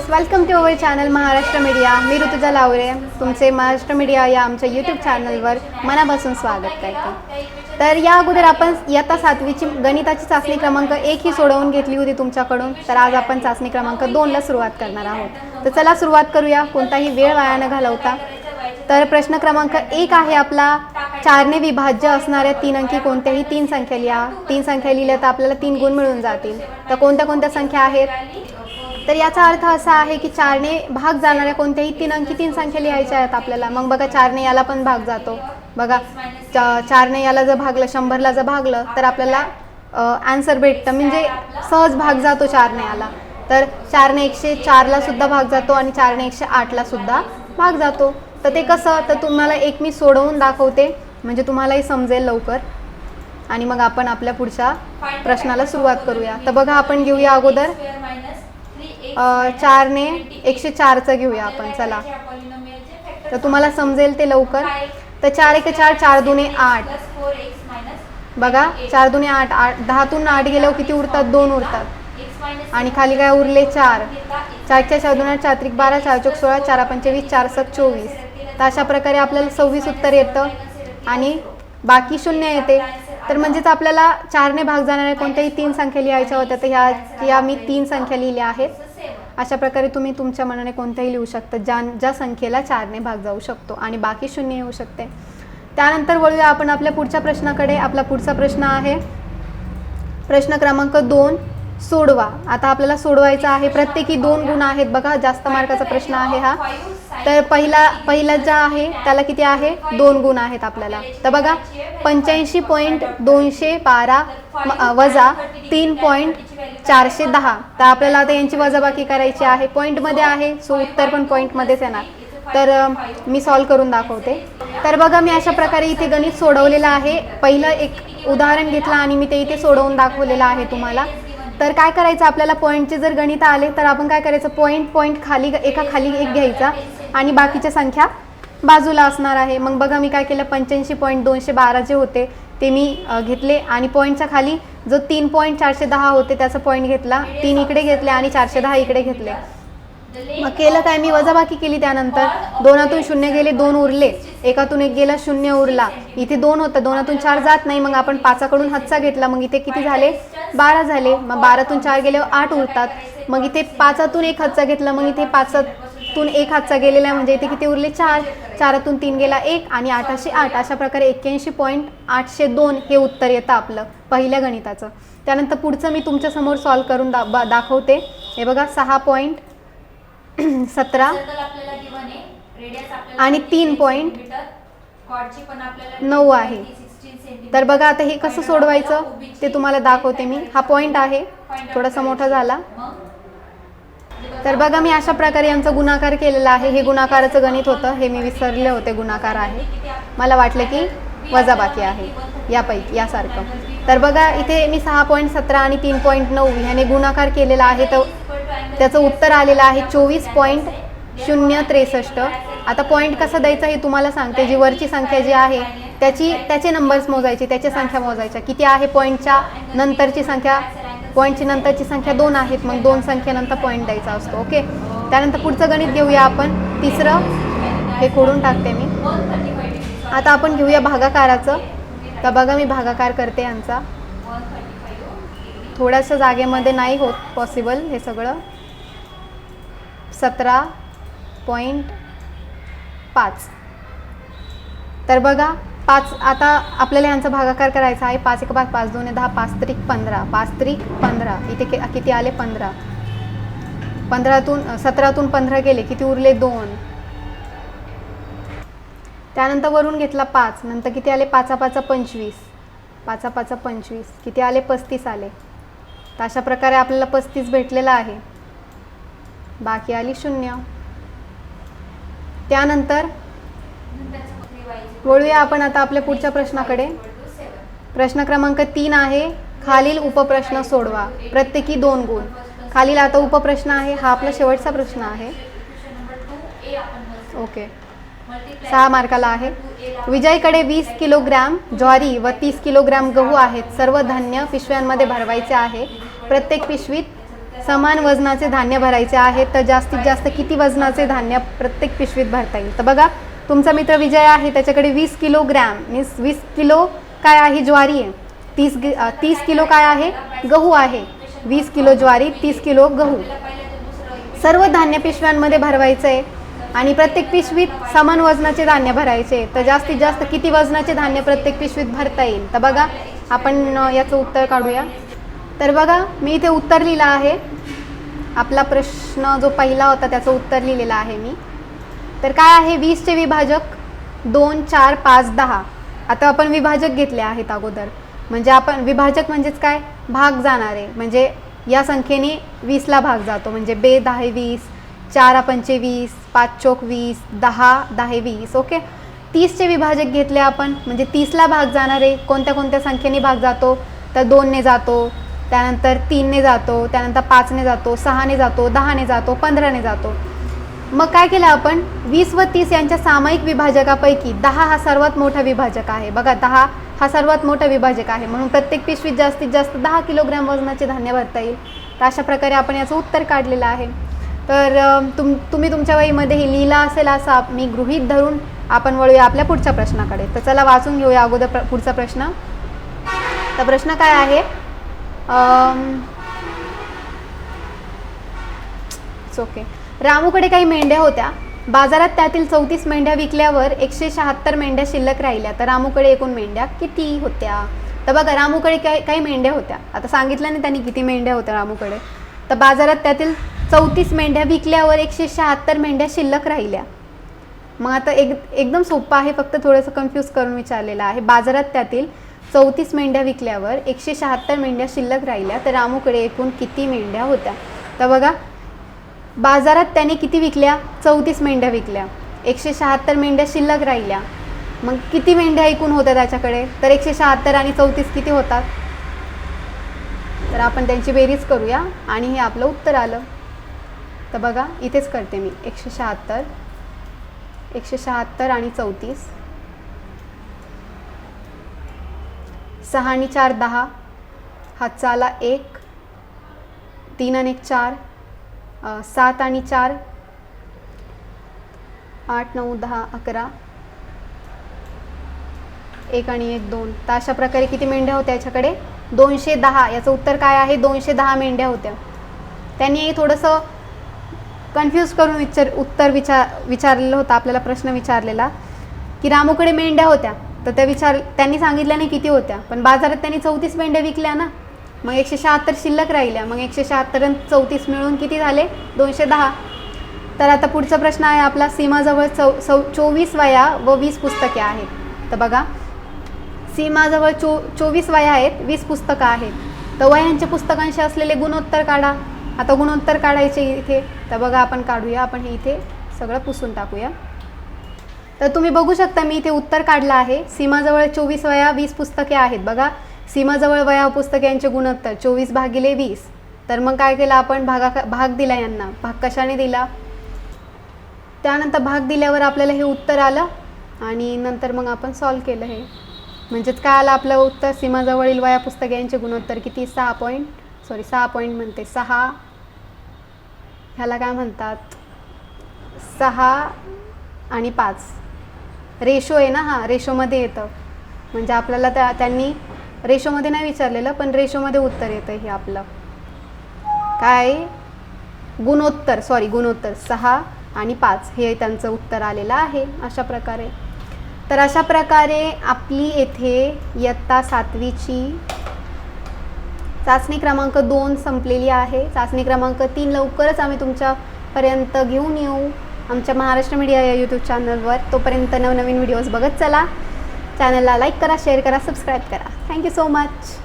Friends welcome to our channel Maharashtra media मी ऋतुजा लावरे तुमचे Maharashtra media या आमच्या यूट्यूब चॅनलवर मनापासून स्वागत करते. तर या अगोदर आपण इयत्ता सातवीची गणिताची चाचणी क्रमांक एक ही सोडवून घेतली होती तुमच्याकडून. तर आज आपण चाचणी क्रमांक दोनला सुरुवात करणार आहोत. तर चला सुरुवात करूया. कोणताही वेळ वाया न घालवता. तर प्रश्न क्रमांक एक आहे आपला. चारने विभाज्य असणाऱ्या तीन अंकी कोणत्याही तीन संख्या लिहा. तीन संख्या लिहिल्या तर आपल्याला तीन गुण मिळून जातील. तर कोणत्या कोणत्या संख्या आहेत? तर याचा अर्थ असा आहे की चारने भाग जाणाऱ्या कोणत्याही तीन अंकी तीन संख्या लिहायच्या आहेत आपल्याला. मग बघा चारने याला पण भाग जातो. बघा चा- चारने याला जर भागलं शंभरला जर भागलं तर आपल्याला आन्सर भेटतं. म्हणजे सहज भाग जातो चारने याला. तर चारने एकशे चारला सुद्धा भाग जातो आणि चारने एकशे आठला सुद्धा भाग जातो. तर ते कसं? तर तुम्हाला एक मी सोडवून दाखवते. म्हणजे तुम्हालाही समजेल लवकर. आणि मग आपण आपल्या पुढच्या प्रश्नाला सुरुवात करूया. तर बघा आपण घेऊया अगोदर. चारने एकशे चारचं घेऊया आपण चला. तर तुम्हाला समजेल ते लवकर. तर चार एक चार चार दुने आठ. बघा चार दुने आठ आठ दहातून आठ गेल्यावर किती उरतात? दोन उरतात. आणि खाली काय उरले? चार. चारच्या चार दोन आठ चार त्रिक बारा चार चौक सोळा चार पंचवीस चार सक चोवीस. तर अशा प्रकारे आपल्याला सव्वीस उत्तर येतं. आणि बाकी शून्य येते. तर म्हणजेच आपल्याला चारने भाग जाणाऱ्या कोणत्याही तीन संख्या लिहायच्या होत्या तर ह्या या मी तीन संख्या लिहिल्या आहेत. अशा प्रकारे तुम्ही तुमच्या मनाने कोणत्याही लिहू शकता ज्या ज्या संख्येला चारने भाग जाऊ शकतो आणि बाकी शून्य येऊ शकते. त्यानंतर वळूया आपण आपल्या पुढच्या प्रश्नाकडे. आपला पुढचा प्रश्न आहे प्रश्न क्रमांक दोन. सोडवा. आता आपल्याला सोडवायचा आहे प्रत्येकी दोन गुण आहेत बघा जास्त मार्काचा प्रश्न आहे हा. तर पहिला पहिला ज्या आहे त्याला किती आहे? दोन गुण आहेत आपल्याला. तर बघा पंच्याऐंशी पॉईंट दोनशे बारा वजा तीन पॉईंट चारशे दहा. तर आपल्याला आता यांची वजाबाकी करायची आहे. पॉईंटमध्ये आहे सो उत्तर पण पॉईंटमध्येच येणार. तर मी सॉल्व करून दाखवते. तर बघा मी अशा प्रकारे इथे गणित सोडवलेलं आहे. पहिलं एक उदाहरण घेतलं आणि मी ते इथे सोडवून दाखवलेलं आहे तुम्हाला. तर काय करायचं? आपल्याला पॉईंटचे जर गणित आले तर आपण काय करायचं? पॉईंट पॉईंट खाली एका खाली एक घ्यायचा. आणि बाकीच्या संख्या बाजूला असणार आहे. मग बघा मी काय केलं? पंच्याऐंशी पॉईंट दोनशे बारा जे होते ते मी घेतले. आणि पॉईंटच्या खाली जो तीन पॉईंट चारशे दहा होते त्याचा पॉईंट घेतला. तीन इकडे घेतले आणि चारशे दहा इकडे घेतले. मग केलं काय? मी वजाबाकी केली त्यानंतर. दोनातून शून्य गेले दोन उरले. एकातून एक गेला शून्य उरला. इथे दोन होतं. दोनातून चार जात नाही. मग आपण पाचाकडून हातचा घेतला. मग इथे किती झाले? बारा झाले. मग बारातून चार गेल्यावर आठ उरतात. मग इथे पाचातून एक हातचा घेतला. मग इथे पाचातून एक हातचा गेलेला आहे म्हणजे इथे किती उरले? चार. चारातून तीन गेला एक आणि आठाशे आठ. अशा प्रकारे एक्क्याऐंशी पॉईंट आठशे दोन हे उत्तर येतं आपलं पहिल्या गणिताचं. त्यानंतर पुढचं मी तुमच्यासमोर सॉल्व करून दा बा- दाखवते. हे बघा सहा पॉईंट सतरा. आणि तीन point नऊ आहे. तर बघा आता हे कसं सोडवायचं? ते तुम्हाला दाखवते मी. हा पॉईंट आहे. थोडासा मोठा झाला. तर बघा मी अशा प्रकारे यांचा गुणाकार केलेला आहे. हे गुणाकाराचं गणित होतं. हे मी विसरले होते गुणाकार आहे. मला वाटलं की वजाबाकी आहे. यापैकी यासारखं. तर बघा इथे मी सहा पॉईंट सतरा आणि तीन पॉईंट नऊ ह्याने गुणाकार केलेला आहे. तर त्याचं उत्तर आलेलं आहे चोवीस पॉईंट शून्य त्रेसष्ट. आता पॉईंट कसं द्यायचं हे तुम्हाला सांगते. जी वरची संख्या जी आहे त्याची त्याचे नंबर्स मोजायचे त्याची संख्या मोजायच्या. किती आहे पॉईंटच्या नंतरची संख्या पॉईंटची नंतरची संख्या दोन आहेत. मग दोन संख्येनंतर पॉईंट द्यायचा असतो. ओके त्यानंतर पुढचं गणित घेऊया आपण. तिसरं हे खोडून टाकते मी. आता आपण घेऊया भागाकाराचं. तर बघा मी भागाकार करते यांचा. थोड्याशा जागेमध्ये नाही होत पॉसिबल हे सगळं. सतरा पॉईंट पाच. तर बघा पाच आता आपल्याला यांचा भागाकार करायचा आहे. पाच एक पाच पाच दोन दहा पाच त्रिक पंधरा. पाच त्रिक पंधरा. इथे कि- किती आले? पंधरा. पंधरातून सतरातून पंधरा गेले. किती उरले? दोन. त्यानंतर वरून घेतला पाच. नंतर किती आले? पाचा पाचा पंचवीस. पाचा पाचा पंचवीस. किती आले? पस्तीस आले. तर अशा प्रकारे आपल्याला पस्तीस भेटलेला आहे. बाकी आली शून्य. त्यानंतर वळूया आपण आता आपल्या पुढच्या प्रश्नाकडे. प्रश्न क्रमांक तीन आहे खालील उपप्रश्न सोडवा. प्रत्येकी दोन गुण. खालील आता उपप्रश्न आहे हा आपला शेवटचा प्रश्न आहे. ओके सहा मार्काला आहे. विजयकडे वीस किलोग्रॅम ज्वारी व तीस किलोग्रॅम गहू आहेत. सर्व धान्य पिशव्यांमध्ये भरवायचे आहे. प्रत्येक पिशवीत समान वजनाचे धान्य भरायचे आहे तर जास्तीत जास्त किती वजनाचे धान्य प्रत्येक पिशवीत भरता येईल? तर बघा तुमचा मित्र विजय आहे त्याच्याकडे वीस किलोग्रॅम मीन्स वीस किलो काय आहे? ज्वारी आहे. तीस तीस किलो काय आहे? गहू आहे. वीस किलो ज्वारी तीस किलो गहू. सर्व धान्य पिशव्यांमध्ये भरवायचं आहे आणि प्रत्येक पिशवीत समान वजनाचे धान्य भरायचे तर जास्तीत जास्त किती वजनाचे धान्य प्रत्येक पिशवीत भरता येईल? तर बघा आपण याचं उत्तर काढूया. तर बघा मी इथे उत्तर लिहिलं आहे. आपला प्रश्न जो पहिला होता त्याचं उत्तर लिहिलेलं आहे मी. तर काय आहे वीसचे विभाजक? दोन चार पाच दहा. आता आपण विभाजक घेतले आहेत अगोदर. म्हणजे आपण विभाजक म्हणजेच काय? भाग जाणारे. म्हणजे या संख्येने वीसला भाग जातो. म्हणजे बे दहा वीस. चार पंचे वीस. पाच चोक वीस. दहा दहा वीस. ओके? तीसचे विभाजक घेतले आपण. म्हणजे तीसला भाग जाणारे. कोणत्या कोणत्या संख्येने भाग जातो? तर दोनने जातो. त्यानंतर तीनने जातो त्यानंतर पाचने जातो सहाने जातो दहाने जातो पंधराने जातो. मग काय केलं आपण? वीस व तीस यांच्या सामायिक विभाजकापैकी दहा हा सर्वात मोठा विभाजक आहे. बघा दहा हा सर्वात मोठा विभाजक आहे. म्हणून प्रत्येक पिशवीत जास्तीत जास्त दहा किलोग्रॅम वजनाचे धान्य भरता येईल. तर अशा प्रकारे आपण याचं उत्तर काढलेलं आहे. तर तुम तुम्ही तुमच्या वहीमध्ये हे लिहिलं असेल असा मी गृहीत धरून आपण वळूया आपल्या पुढच्या प्रश्नाकडे. तर चला वाचून घेऊया अगोदर प्र पुढचा प्रश्न. तर प्रश्न काय आहे? Um, अं, ओके रामूकडे काही मेंढ्या होत्या. बाजारात त्यातील चौतीस मेंढ्या विकल्यावर एकशे शहात्तर मेंढ्या शिल्लक राहिल्या. तर रामूकडे एकूण मेंढ्या किती होत्या? तर बघा रामूकडे काही काही मेंढ्या होत्या. आता सांगितलं नाही त्यांनी किती मेंढ्या होत्या रामूकडे. तर बाजारात त्यातील चौतीस मेंढ्या विकल्यावर एकशे शहात्तर मेंढ्या शिल्लक राहिल्या. मग आता एक एकदम सोपं आहे. फक्त थोडंसं कन्फ्यूज करून विचारलेलं आहे. बाजारात त्यातील चौतीस मेंढ्या विकल्यावर एकशे शहात्तर मेंढ्या शिल्लक राहिल्या तर रामूकडे एकूण किती मेंढ्या होत्या? तर बघा बाजारात त्याने किती विकल्या? चौतीस मेंढ्या विकल्या. एकशे शहात्तर मेंढ्या शिल्लक राहिल्या. मग किती मेंढ्या एकूण होत्या त्याच्याकडे? तर एकशे शहात्तर आणि चौतीस किती होतात? तर आपण त्यांची बेरीज करूया आणि हे आपलं उत्तर आलं. तर बघा इथेच करते मी. एकशे शहात्तर एकशे शहात्तर आणि चौतीस. सहा आणि चार दहा. हातचा चाला एक. तीन आणि एक चार सात आणि चार. आठ नऊ दहा अकरा. एक आणि एक दोन. तर अशा प्रकारे किती मेंढ्या होत्या याच्याकडे? दोनशे दहा. याचं उत्तर काय आहे? दोनशे दहा मेंढ्या होत्या. त्यांनी थोडंसं कन्फ्यूज करून विचार उत्तर विचार विचारलेलं होतं आपल्याला प्रश्न विचारलेला. की रामूकडे मेंढ्या होत्या. तर त्या विचार त्यांनी सांगितल्या नाही किती होत्या पण बाजारात त्यांनी चौतीस मेंढ्या विकल्या ना. मग एकशे शहात्तर शिल्लक राहिल्या मग एकशे शहात्तर चौतीस मिळून किती झाले? दोनशे दहा. तर आता पुढचा प्रश्न आहे आपला सीमाजवळ चौ चौ चोवीस वया व वीस पुस्तके आहेत. तर बघा सीमाजवळ चो चोवीस वया आहेत वीस पुस्तकं आहेत. तर वयांच्या पुस्तकांशी असलेले गुणोत्तर काढा. आता गुणोत्तर काढायचे इथे. तर बघा आपण काढूया आपण हे इथे सगळं पुसून टाकूया. तर तुम्ही बघू शकता मी इथे उत्तर काढलं आहे. सीमाजवळ चोवीस वया वीस पुस्तके आहेत बघा. सीमाजवळ वया पुस्तके यांचे गुणोत्तर चोवीस भागिले वीस. तर मग काय केलं आपण? भागा भाग दिला यांना. भाग कशाने दिला? त्यानंतर भाग दिल्यावर आपल्याला हे उत्तर आलं आणि नंतर मग आपण सॉल्व केलं हे. म्हणजेच काय आलं आपलं उत्तर? सीमाजवळील वया पुस्तके यांचे गुणोत्तर किती? सहा पॉईंट सॉरी सहा पॉईंट म्हणते. सहा. ह्याला काय म्हणतात? सहा आणि पाच. रेशो आहे ना हा रेशोमध्ये येतं. म्हणजे आपल्याला त्या त्यांनी रेशोमध्ये नाही विचारलेलं पण रेशोमध्ये उत्तर येतं हे आपलं. काय? गुणोत्तर सॉरी गुणोत्तर. सहा आणि पाच हे त्यांचं उत्तर आलेलं आहे अशा प्रकारे. तर अशा प्रकारे आपली येथे इयत्ता सातवीची चाचणी क्रमांक दोन संपलेली आहे. चाचणी क्रमांक तीन लवकरच आम्ही तुमच्यापर्यंत घेऊन येऊ. आमच्या महाराष्ट्र मीडिया या यूट्यूब चॅनलवर तोपर्यंत नवनवीन व्हिडिओज बघत चला. चॅनलला लाईक करा शेअर करा सबस्क्राईब करा. Thank you so much